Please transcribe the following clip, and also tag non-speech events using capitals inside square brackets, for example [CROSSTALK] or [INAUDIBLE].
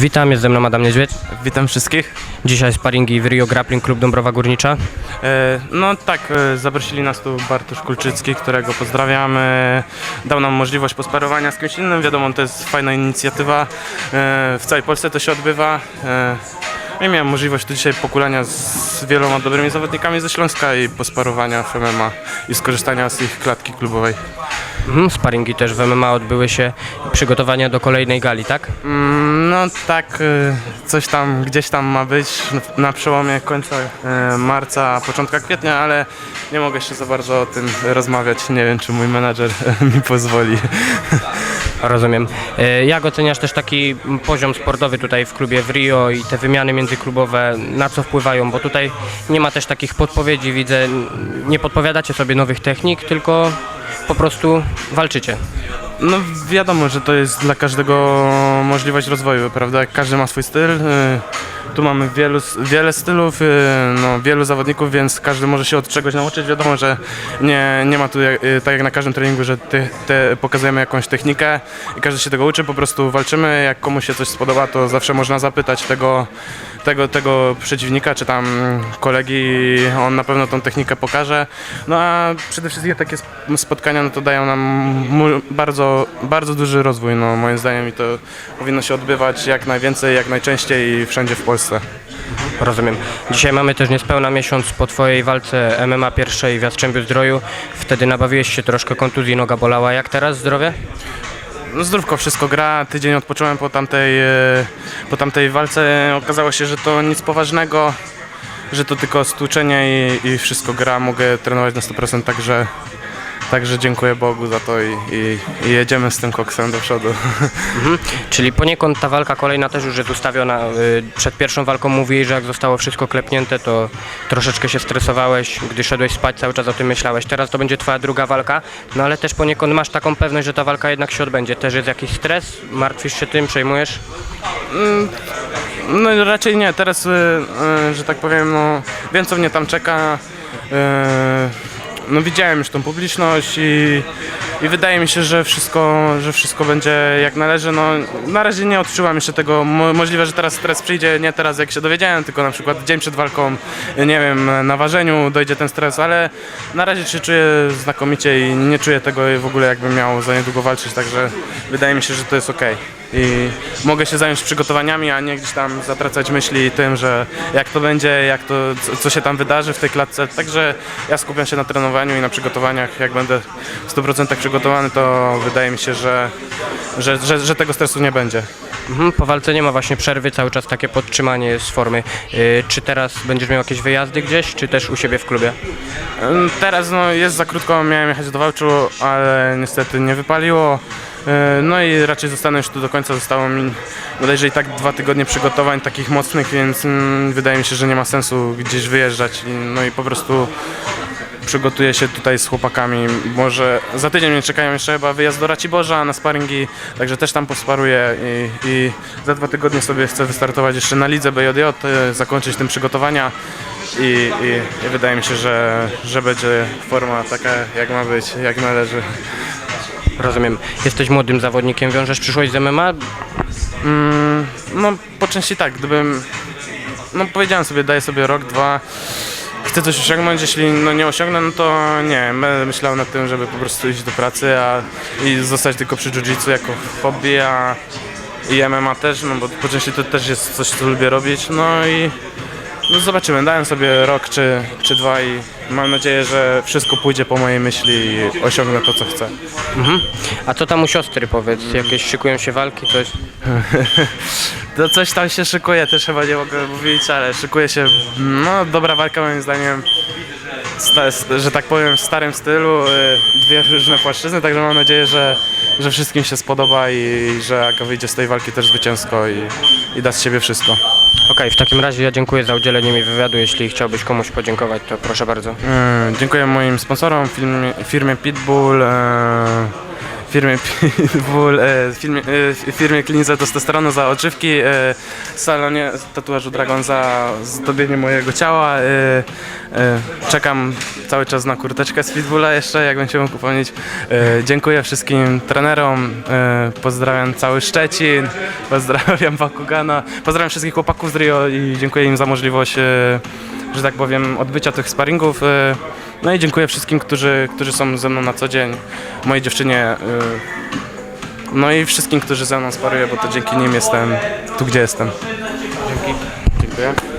Witam, jest ze mną Adam Niedźwiedź. Witam wszystkich. Dzisiaj sparingi w Rio Grappling Club Dąbrowa Górnicza. E, No tak, e, zaprosili nas tu Bartosz Kulczycki, którego pozdrawiamy. Dał nam możliwość posparowania z kimś innym. Wiadomo, to jest fajna inicjatywa. E, W całej Polsce to się odbywa. E, I miałem możliwość tu dzisiaj pokulania z wieloma dobrymi zawodnikami ze Śląska i posparowania w MMA i skorzystania z ich klatki klubowej. Mhm, sparingi też w MMA odbyły się, przygotowania do kolejnej gali, tak? Mm, No tak, y, coś tam gdzieś tam ma być na przełomie końca y, marca, początka kwietnia, ale nie mogę jeszcze za bardzo o tym rozmawiać. Nie wiem, czy mój menadżer [LAUGHS] mi pozwoli. Rozumiem. E, Jak oceniasz też taki poziom sportowy tutaj w klubie w Rio i te wymiany międzyklubowe, na co wpływają? Bo tutaj nie ma też takich podpowiedzi, widzę, nie podpowiadacie sobie nowych technik, tylko po prostu walczycie. No wiadomo, że to jest dla każdego możliwość rozwoju, prawda? Każdy ma swój styl. y, Tu mamy wielu, wiele stylów, y, no, wielu zawodników, więc każdy może się od czegoś nauczyć. Wiadomo, że nie, nie ma tu y, tak jak na każdym treningu, że te, pokazujemy jakąś technikę i każdy się tego uczy, po prostu walczymy. Jak komuś się coś spodoba, to zawsze można zapytać tego, tego, tego przeciwnika, czy tam kolegi, on na pewno tą technikę pokaże. No a przede wszystkim takie sp- spotkania no to dają nam bardzo, bardzo duży rozwój, no moim zdaniem i to powinno się odbywać jak najwięcej, jak najczęściej i wszędzie w Polsce. Rozumiem. Dzisiaj mamy też niespełna miesiąc po Twojej walce MMA pierwszej w Jastrzębiu Zdroju. Wtedy nabawiłeś się troszkę kontuzji, noga bolała. Jak teraz zdrowie? No zdrówko, wszystko gra, tydzień odpocząłem po tamtej, e, po tamtej walce, okazało się, że to nic poważnego, że to tylko stłuczenie i, i wszystko gra, mogę trenować na 100%, także, także dziękuję Bogu za to i, i, i jedziemy z tym koksem do przodu. Mhm. Czyli poniekąd ta walka kolejna też już jest ustawiona. Y, Przed pierwszą walką mówiłeś, że jak zostało wszystko klepnięte, to troszeczkę się stresowałeś, gdy szedłeś spać, cały czas o tym myślałeś. Teraz to będzie twoja druga walka, no ale też poniekąd masz taką pewność, że ta walka jednak się odbędzie. Też jest jakiś stres? Martwisz się tym, przejmujesz? No raczej nie, teraz, y, y, że tak powiem, no, wiem co mnie tam czeka. Y, no widziałem już tą publiczność i, i wydaje mi się, że wszystko, że wszystko będzie jak należy. No, na razie nie odczuwam jeszcze tego. Mo, możliwe, że teraz stres przyjdzie, nie teraz jak się dowiedziałem, tylko na przykład dzień przed walką, nie wiem, na ważeniu dojdzie ten stres, ale na razie się czuję znakomicie i nie czuję tego w ogóle jakbym miał za niedługo walczyć, także wydaje mi się, że to jest ok. I mogę się zająć przygotowaniami, a nie gdzieś tam zatracać myśli tym, że jak to będzie, jak to, co, się tam wydarzy w tej klatce. Także ja skupiam się na trenowaniu i na przygotowaniach. Jak będę w 100% przygotowany, to wydaje mi się, że, że, że, że tego stresu nie będzie. Mhm. Po walce nie ma właśnie przerwy, cały czas takie podtrzymanie z formy. Y, Czy teraz będziesz miał jakieś wyjazdy gdzieś, czy też u siebie w klubie? Teraz no, jest za krótko, miałem jechać do Wałczu, ale niestety nie wypaliło. Yy, No i raczej zostanę już tu do końca. Zostało mi bodajże i tak dwa tygodnie przygotowań takich mocnych, więc mm, wydaje mi się, że nie ma sensu gdzieś wyjeżdżać. No i po prostu przygotuję się tutaj z chłopakami. Może za tydzień mnie czekają jeszcze chyba wyjazd do Raciborza na sparingi, także też tam posparuję i, i za dwa tygodnie sobie chcę wystartować jeszcze na lidze BJJ, y, zakończyć tym przygotowania i, i, i wydaje mi się, że, że będzie forma taka jak ma być, jak należy. Rozumiem. Jesteś młodym zawodnikiem, wiążesz przyszłość z MMA? Mm, no po części tak, gdybym, no powiedziałem sobie, daję sobie rok, dwa, chcę coś osiągnąć, jeśli no, nie osiągnę, no to nie, będę myślał nad tym, żeby po prostu iść do pracy a, i zostać tylko przy jiu-jitsu jako hobby, a i MMA też, no bo po części to też jest coś, co lubię robić, no i no zobaczymy, dałem sobie rok czy, czy dwa i mam nadzieję, że wszystko pójdzie po mojej myśli i osiągnę to, co chcę. Mhm. A co tam u siostry powiedz? Jakieś szykują się walki, coś? [LAUGHS] To coś tam się szykuje, też chyba nie mogę mówić, ale szykuje się, no dobra walka moim zdaniem, sta, że tak powiem w starym stylu, y, dwie różne płaszczyzny, także mam nadzieję, że, że wszystkim się spodoba i, że Aga wyjdzie z tej walki też zwycięsko i, i da z siebie wszystko. Okej, w takim razie ja dziękuję za udzielenie mi wywiadu. Jeśli chciałbyś komuś podziękować, to proszę bardzo. Y, Dziękuję moim sponsorom, firmie, firmie Pitbull, y, firmie Pitbull, [LAUGHS] e, firmie, e, firmie klinice testosteronu za oczywki, e, salonie tatuażu Dragon za zdobienie mojego ciała. E, e, czekam cały czas na kurteczkę z Pitbulla jeszcze, jak będzie mógł upomnieć. E, dziękuję wszystkim trenerom, e, pozdrawiam cały Szczecin, [LAUGHS] pozdrawiam Bakugana, pozdrawiam wszystkich chłopaków z Rio i dziękuję im za możliwość, e, że tak powiem, odbycia tych sparingów. E, no i dziękuję wszystkim, którzy, którzy są ze mną na co dzień, mojej dziewczynie, y, no i wszystkim, którzy ze mną sparują, bo to dzięki nim jestem tu, gdzie jestem. Dzięki. Dziękuję.